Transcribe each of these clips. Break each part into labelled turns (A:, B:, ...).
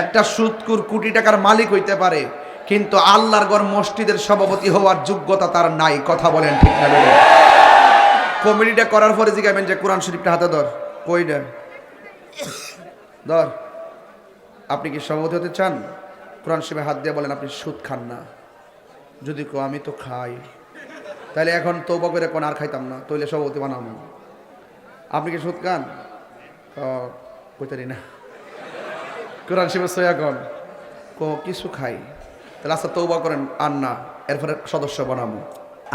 A: একটা সুৎকুর কোটি টাকার মালিক হইতে পারে, কিন্তু আল্লাহর গড় মসজিদের সভাপতি হওয়ার যোগ্যতা তার নাই। কথা বলেন ঠিক না কমিটিটা করার পরে জিগাবেন যে কোরআন শরীফটা হাতে ধর। কইটা ধর। আপনি কি সভাপতি হতে চান? কোরআন শরীফে হাত দিয়ে বলেন, আপনি সুদ খান না। যদি কো, আমি তো খাই। তাহলে এখন তৌবা করে কোন আর খাইতাম না তৈলে সভাপতি বানাবো আপনি কি সুদ খান? কইতারি না। কোরআন শিবের সয়া কন কো, কিছু খাই। তাহলে আচ্ছা তৌবা করেন, আর না, এরপরে সদস্য বানাবো।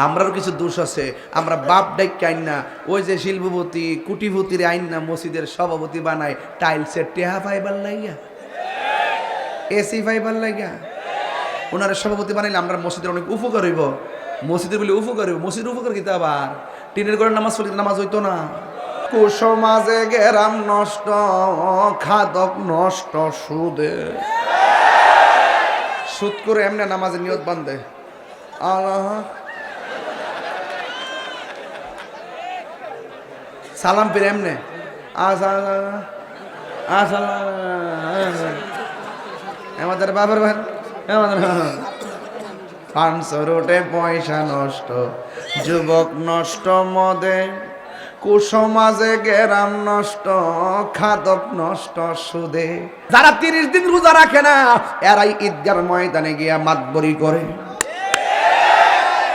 A: আমরারও কিছু দোষ আছে, আমরা বাপ ডাইকে আইন না, ওই যে শিল্পপতি, কুটিপতির আইন না, মসজিদের সভাপতি বানায় টাইলসের টেহা ফাইবার লাইয়া এসি ফাইবার লাইয়া ওনারা সভাপতি বানাইলে আমরা মসজিদের অনেক উপকার হইব। মসজিদের বলে উপকার হইব, মসজিদের উপকার কিন্তু আবার? টিনের ঘরে নামাজ নামাজ হইতো না। কুসমাজে গেরাম নষ্ট, খাদক নষ্ট সুদে। সুদ করে এমনি নামাজে নিয়ত বান্ধে আল্লাহ। সালাম ফিরে এমনে। আমাদের বাবার ভাই আমাদের পাঁচশো রোটে পয়সা নষ্ট, যুবক নষ্ট মদে। কুসমাজে গেরাম নষ্ট, খাদক নষ্ট সুদে। যারা তিরিশ দিন রোজা রাখে না, এরাই ঈদগার ময়দানে গিয়া মাতবরি করে।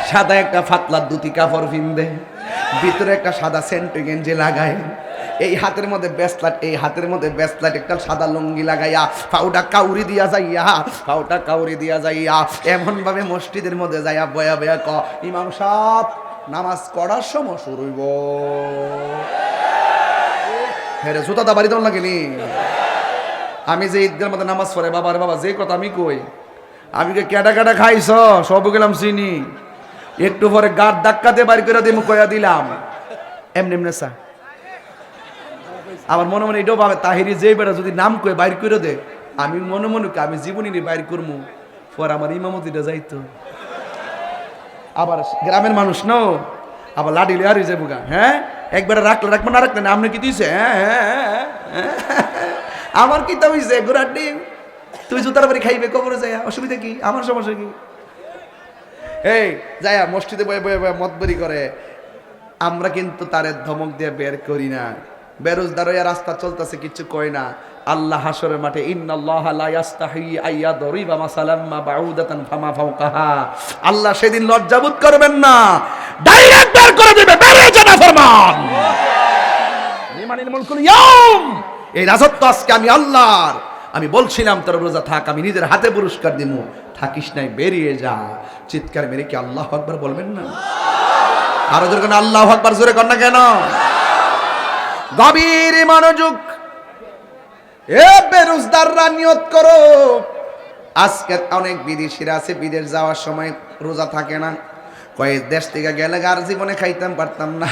A: সাদা একটা ফাতলা দুটি কাপড় পিনদে ভিতরে একটা সাদা সেন্টু গেঞ্জি লাগায়। এই হাতের মধ্যে ব্যাসলাট এই হাতের মধ্যে ব্যাসলাট একটা সাদা লুঙ্গি লাগাইয়া পাউডা কাউরি দিয়া যাইয়া পাউডা কাউরি দিয়া যাইয়া, এমনভাবে মসজিদের মধ্যে যাইয়া বয়া বয়া ক। ইমাম সাহ নামাজ পড়ার সময় শুরু হইব। হ্যাঁ রে জুতা দা বাড়ি দল লাগেনি আমি যে ঈদের মধ্যে নামাজ পড়ে বাবার বাবা, যে কথা আমি কই? আমি কে কেটা কেটা খাইছ? সব গেলাম চিনি। একটু পরে গার ধাক্কাতে বাড়ি করে দিয়ে কয়া দিলাম। এমনি এমনি সা আমার মনে মনে এটাও ভাবে, তাহিরি যে বেড়া যদি নাম কয়ে বাইর করে দে, আমি মনে মনে আমি জীবনী নিয়ে বাইর করব পর আমার ইমামতিটা যাইতো। আবার গ্রামের মানুষ ন? আবার লাডি লিয়ার হয়ে যাব গা হ্যাঁ? একবার রাখলে রাখব না রাখলে না আপনি কি দিছে হ্যাঁ হ্যাঁ, হ্যাঁ, হ্যাঁ। আমার কি তা গোড়ার ডিম? তুই জুতার বাড়ি খাইবে কবরে যায় অসুবিধা কি? আমার সমস্যা কি? এই যায়া মসজিদে বয়ে বয়ে বয়ে মতবরি করে। আমরা কিন্তু তারে ধমক দিয়ে বের করি না। বেরোজদার রাস্তা চলতেছে কিছু কয় না। আল্লাহ হাসরের মাঠে আল্লাহ সেদিন লজ্জাবোধ করবেন না। ডাইরেক্ট বের করে দিবে, বের জানা ফরমান। এই রাজত্ব আজকে আমি আল্লাহর। আমি বলছিলাম, তোর রোজা থাক, আমি নিজের হাতে পুরস্কার দিব থাকিস নাই, বেরিয়ে যা। চিৎকার মেরে কি আল্লাহ আকবার বলবেন না? আরও জোরে আল্লাহ আকবার জোরে কর না কেন? গভীর মনোযোগ এ বেরোজদাররা নিয়ত করো। আজকে অনেক বিদেশিরা আছে, বিদেশ যাওয়ার সময় রোজা থাকে না। কয়েক দেশ থেকে গেলে আর জীবনে খাইতাম পারতাম না।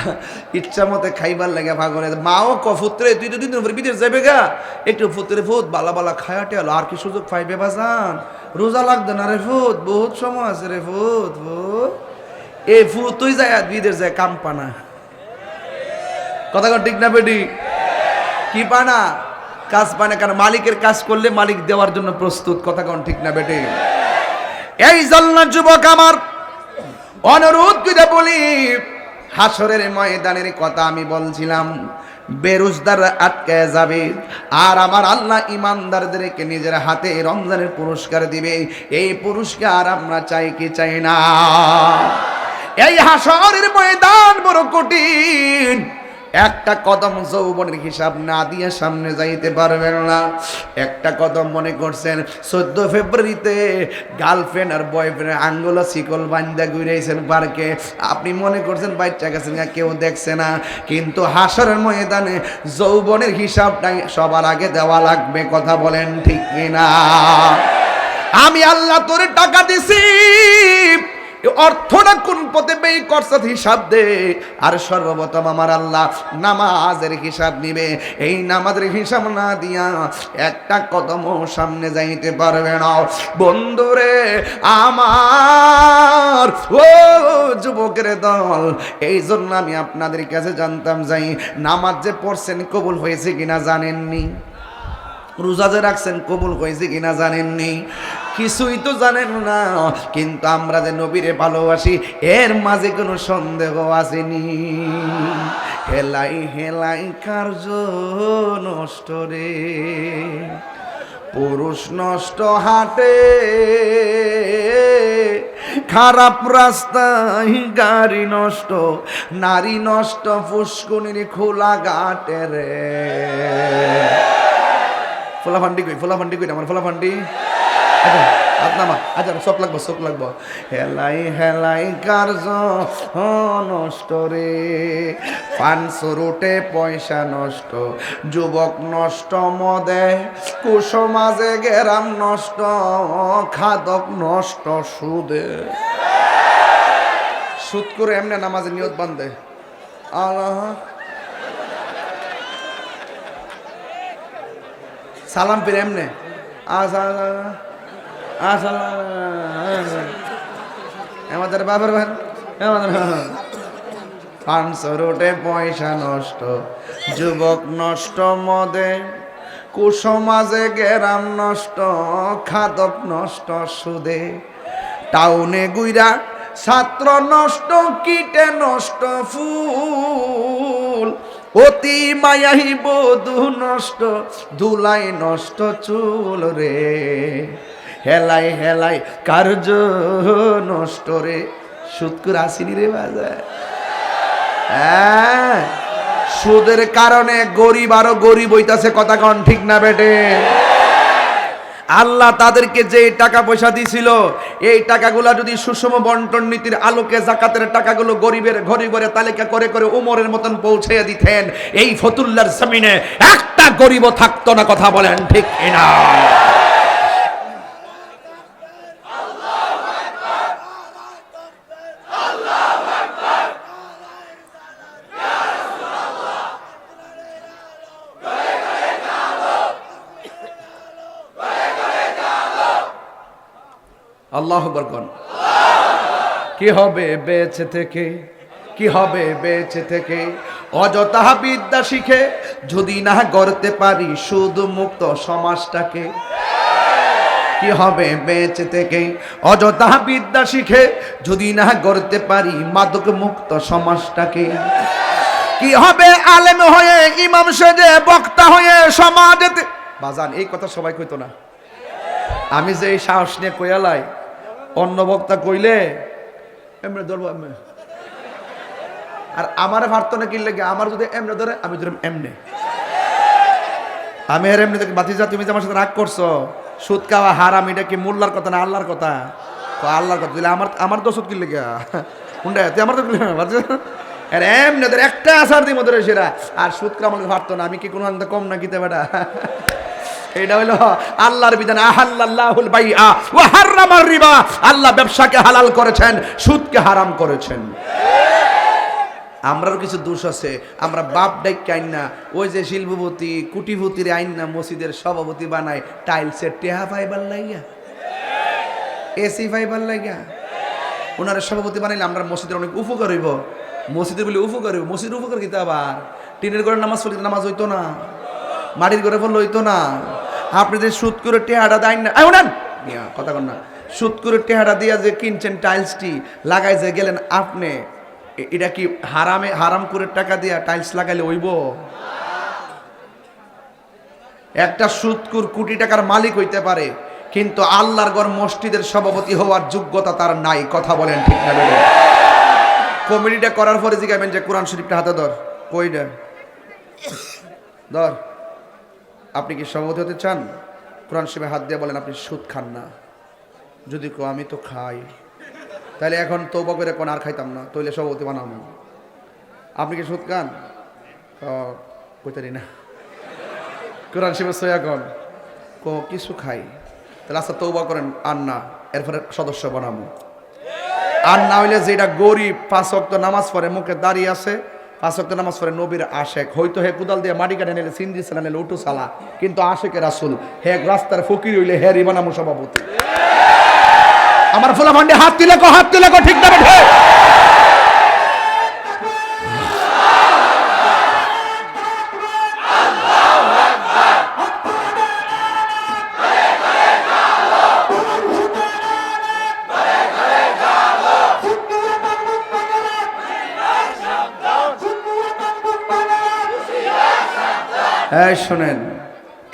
A: ইচ্ছা মতে খাইবার লাগে ভাগরে। মাও ক ফুত্রে, তুই তো দুদিন বিদেশ যাবে গা। একটু ফুত্রে ফুত, বালা বালা খায়া টেলো আর কি সুযোগ পাইবে বাজান? রোজা লাগবে না রে ফুত, বহুত সময় আছে রে ফুত ফুত। এ ফুত, তুই যায় বিদেশ যায় কাম পানা। কথা ঠিক না বেটি? কি পানা? কাজ পায় না, কারণ মালিকের কাজ করলে মালিক দেওয়ার জন্য প্রস্তুত। কথা কন ঠিক না, বেটে? এই জন্য যুবক আমার, অনুরোধ করে বলি, হাসরের ময়দানের কথা আমি বলছিলাম, বেরোজদার আটকে যাবে, আর আমার আল্লাহ ইমানদারদেরকে নিজের হাতে রমজানের পুরস্কার দিবে। এই পুরস্কার আমরা চাই কি চাই না? এই হাসরের ময়দান বড় কঠিন। একটা কদম যৌবনের হিসাব না দিয়ে সামনে যাইতে পারবেন না। একটা কদম মনে করছেন, চোদ্দ ফেব্রুয়ারিতে গার্লফ্রেন্ড আর বয়ফ্রেন্ড আঙ্গুলো শিকল বান্দা ঘুরেছেন পার্কে। আপনি মনে করছেন, বাচ্চা গেছেন কেউ দেখছে না। কিন্তু হাসরের ময়দানে যৌবনের হিসাবটাই সবার আগে দেওয়া লাগবে, কথা বলেন ঠিক কিনা? আমি আল্লাহ তোরে টাকা দিছি অর্থটা কোন পথে ব্যয় করছত হিসাব দে। আর সর্বপ্রথম আমার আল্লাহ নামাজের হিসাব নিবে। এই নামাজের হিসাব না দিয়া একটা কদম সামনে যাইতে পারবে না। বন্ধুরে, আমার, ও যুবকের দল এই জন্য আমি আপনাদের কাছে জানতাম যাই, নামাজ যে পড়ছেন কবুল হয়েছে কিনা জানেননি? রোজা যে রাখছেন কবুল হয়েছে কিনা জানেননি? কিছুই তো জানেন না। কিন্তু আমরা যে নবীরে ভালোবাসি, এর মাঝে কোনো সন্দেহ আসেনি। হেলাই হেলাই কার্য নষ্ট রে? পুরুষ নষ্ট হাটে, খারাপ রাস্তায় গাড়ি নষ্ট, নারী নষ্ট ফুসকুনির খোলা ঘাটে রে। ফোলা ফান্ডি কই ফোলা ফান্ডি কই আমার ফোলা ফান্ডি আপনামা আচ্ছা চোখ লাগবো চোখ লাগবো। হেলাই হেলাই কার্য নষ্ট রে। পাঁচশো রুটে পয়সা নষ্ট, যুবক নষ্ট মদে কুসমাজে গেরাম নষ্ট, খাদক নষ্ট সুদে। সুদ করে এমনি নামাজে নিয়ত বান্ধে আল্লাহ। সালাম ফিরে এমনে। আসা আমাদের বাবার ভাই আমাদের রোটে পয়সা নষ্ট, যুবক নষ্ট মদে, কুসমাজে গেরাম নষ্ট, খাদক নষ্ট সুদে। টাউনে গুইরা ছাত্র নষ্ট, কীটে নষ্ট ফুল। অতি মায়াহি বধু নষ্ট, ধুলাই নষ্ট চুল রে। হেলাই হেলাই কার্য নষ্ট রে? সুৎকুর আসিনি রে বাজার। হ্যাঁ সুদের কারণে গরিব আরও গরিব হইতাছে কথা কন ঠিক না বেটে? আল্লাহ তাদেরকে যে টাকা পয়সা দিছিল, এই টাকাগুলো যদি সুষম বন্টন নীতির আলোকে জাকাতের টাকাগুলো গরিবের ঘরে ঘরে তালিকা করে করে উমরের মতন পৌঁছে দিতেন, এই ফতুল্লার জমিনে একটা গরিব থাকতো না, কথা বলেন ঠিক না আল্লাহ বরকন কি হবে বেঁচে থেকে? কি হবে বেঁচে থেকে? অযথা বিদ্যা শিখে যদি না গড়তে পারি শুধু মুক্ত সমাজটাকে। কি হবে বেঁচে থেকে? অযথা বিদ্যা শিখে যদি না গড়তে পারি মাদক মুক্ত সমাজটাকে। কি হবে আলেম হয়ে, ইমাম সেজে বক্তা হয়ে সমাজেতে বাজান, এই কথা সবাই কইতো না। আমি যে এই সাহস নিয়ে কইয়ালাই অন্য বক্তা কইলে, এমনি ধরবো, এমনি। আর আমার ভারত না কিনলে আমার যদি এমনি ধরে, আমি ধরলাম এমনি। আমি আর এমনি বাতিজা তুমি যে আমার সাথে রাগ করছ, সুদ খাওয়া হারাম, এটা কি মোল্লার কথা না আল্লাহর কথা? তো আল্লাহর কথা। দিলে আমার আমার সুদ কিনলে গা হুন্ডা, তুই আমার তো আর এমনি ধরে একটা আসার দিই মধ্যে সেরা। আর সুদ আমাকে ভাবতো না, আমি কি কোনো কম না কিতে বেটা? এটা হইল আল্লাহর বিধান। আহাল্লাহুল বাইআ ওয়া হাররামার রিবা। আল্লাহ ব্যবসাকে হালাল করেছেন, সুদকে হারাম করেছেন। আমরারও কিছু দোষ আছে। আমরা বাপ ডাইক আইন না, ওই যে শিল্পপতি কুটিপতির আইন না, মসজিদের সভাপতি বানায়, টাইলসের টেহা ফাইবার লাইয়া এসি ফাইবার লাইয়া ওনারা সভাপতি বানাইলে আমরা মসজিদের অনেক উপকার হইব। মসজিদের বলে উপকার হইব। মসজিদের উপকার কিতা আবার? টিনের ঘরে নামাজ পড়লে নামাজ হইতো না। মাটির ঘরে পড়লে হইতো না। আপনি যে সুদ করে টেহাটা দেন না আয় উনান! কথা কন না। সুদ করে টেহাটা দিয়া যে কিনছেন টাইলসটি লাগাই যে গেলেন আপনি এটা কি হারামে হারাম করে টাকা দিয়া টাইলস লাগাইলে হইব? একটা সুদকুর কোটি টাকার মালিক হইতে পারে, কিন্তু আল্লাহর গড় মসজিদের সভাপতি হওয়ার যোগ্যতা তার নাই, কথা বলেন ঠিক না কমিটিটা করার পরে জিগাবেন যে কোরআন শরীফটা হাতে ধর কইটা ধর। আপনি কি সভাপতি হতে চান? কোরআন শরীফে হাত দিয়ে বলেন, আপনি সুদ খান না। যদি কো, আমি তো খাই। তাহলে এখন তৌবা করে কোন আর খাইতাম না তৈলে সভাপতি বানাবো আপনি কি সুদ খান? কইতারি না। কোরআন শিবে সয়া কন কো, কিছু খাই। তাহলে আচ্ছা তৌবা করেন, আর না, এরপরে সদস্য বানাবো আর না হইলে যেটা গরিব, পাঁচ অক্ত নামাজ পড়ে, মুখে দাঁড়িয়ে আছে পাঁচ নামাজ পড়ে নবীর আশেক। হয়তো হে কুদাল দিয়ে মাটি কাটে নিলে সিন্দি সালা, নিলে উঠু সালা। কিন্তু আশেকের রাসুল, হে রাস্তার ফকির হইলে হে রিমানামু সভাপতি। আমার ফুলা ভান্ডে হাত তুলে কো, হাত তুলে কো, ঠিক না এই শোনেন,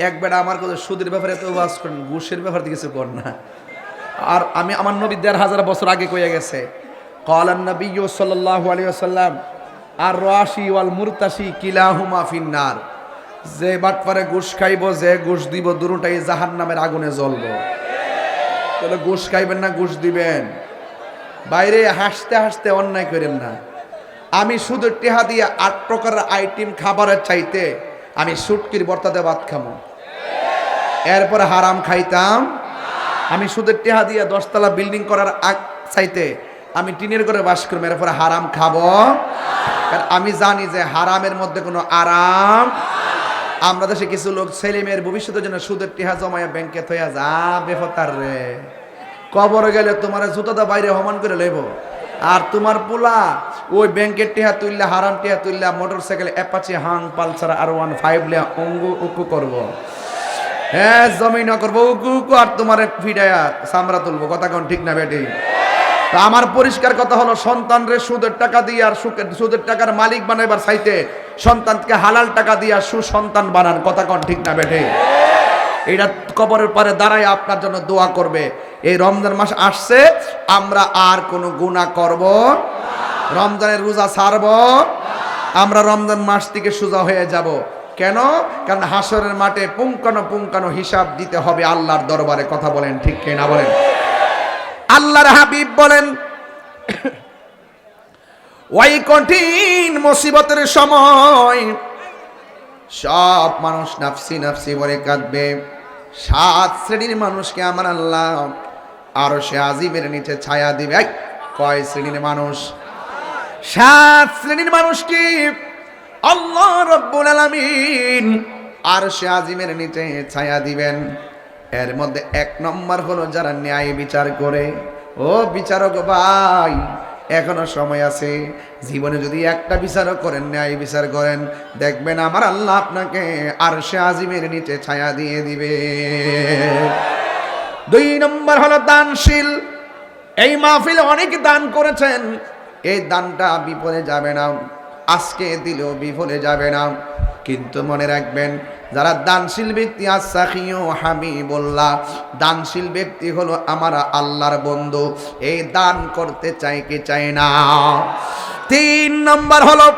A: একবার আমার কথা সুদের ব্যাপারে তো বাস করেন, ঘুষের ব্যাপারে কিছু কর না। আর আমি আমার নবী দেড় হাজার বছর আগে কয়ে গেছে সাল্লাল্লাহু আলাইহি ওয়াসাল্লাম আর রাশি ওয়াল ফিন্নার। যে বাটপারে ঘুষ খাইব, যে ঘুষ দিব দুটোটাই জাহান্নামের আগুনে জ্বলবো। তাহলে ঘুষ খাইবেন না, ঘুষ দিবেন? বাইরে হাসতে হাসতে অন্যায় করেন না। আমি শুধু টেহা দিয়ে আট প্রকারের আইটেম খাবারের চাইতে আমি সুটকির বর্তাতে ভাত খামো। এরপরে হারাম খাইতাম। আমি সুদের টেহা দিয়ে দশতলা বিল্ডিং করার আগ চাইতে আমি টিনের করে বাস করব এরপরে হারাম খাব। কারণ আমি জানি যে হারামের মধ্যে কোনো আরাম। আমরা দেশে কিছু লোক ছেলে মেয়ের ভবিষ্যতের জন্য সুদের টেহা জমায়া ব্যাংকে থইয়া যা বেফতার রে। কবরে গেলে তোমার জুতাটা বাইরে হমান করে লইব। আর তোমার পোলা ওই ব্যাংকের টেহা তুললে, হারাম টেহা তুললে মোটর সাইকেল অ্যাপাচি হাং পালসার আর ওয়ান ফাইভ লে অঙ্গ উকু করব। হ্যাঁ জমি না করব, উকু উকু আর তোমার ফিডায়া সামরা তুলবো। কথা কোন ঠিক না বেটি? তা আমার পরিষ্কার কথা হলো সন্তানরে সুদের টাকা দিয়ে আর সুদের টাকার মালিক বানাইবার চাইতে সন্তানকে হালাল টাকা দিয়ে আর সুসন্তান বানান। কথা কোন ঠিক না বেটে? এটা কবরের পরে দাঁড়ায় আপনার জন্য দোয়া করবে। এই রমজান মাস আসছে, আমরা আর কোনো গুণা করব রমজানের রোজা ছাড়ব? আমরা রমজান মাস থেকে সোজা হয়ে যাব। কেন? কারণ হাসরের মাঠে পুঙ্কানো পুঙ্কানো হিসাব দিতে হবে আল্লাহর দরবারে। কথা বলেন ঠিক কিনা বলেন? আল্লাহর হাবিব বলেন, ওই কঠিন মুসিবতের সময় সব মানুষ নাফসি নাফসি বলে কাঁদবে। সাত শ্রেণির মানুষকে আমার আল্লাহ আরও সে আজিমের নিচে ছায়া দিবে। কয় শ্রেণির মানুষ? সাত শ্রেণির মানুষ কি? আল্লাহ রব্বুল আলামিন আর সে আজিমের নিচে ছায়া দিবেন। এর মধ্যে এক নম্বর হলো যারা ন্যায় বিচার করে। ও বিচারক ভাই, এখনও সময় আছে। জীবনে যদি একটা বিচারও করেন, ন্যায় বিচার করেন, দেখবেন আমার আল্লাহ আপনাকে আর সে আজিমের নিচে ছায়া দিয়ে দিবে। দুই নম্বর হলো দানশীল। এই মাহফিলে অনেক দান করেছেন। এই দানটা বিপদে যাবে না, আজকে দিলেও বিফলে যাবে না। কিন্তু মনে রাখবেন, যারা দানশীল ব্যক্তি আসাখিও হাবিবুল্লাহ, দানশীল ব্যক্তি হলো আমার আল্লাহর বন্ধু। এই দান করতে চাই কি চাই না? তিন নম্বর হলো,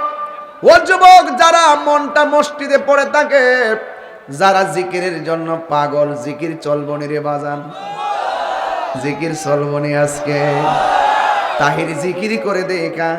A: ও যুবক, যারা মনটা মসজিদে পড়ে থাকে, যারা জিকিরের জন্য পাগল, জিকির চলবনি রে বাজান? জিকির চলবনি আজকে। তাহির জিকিরি করে দেখা।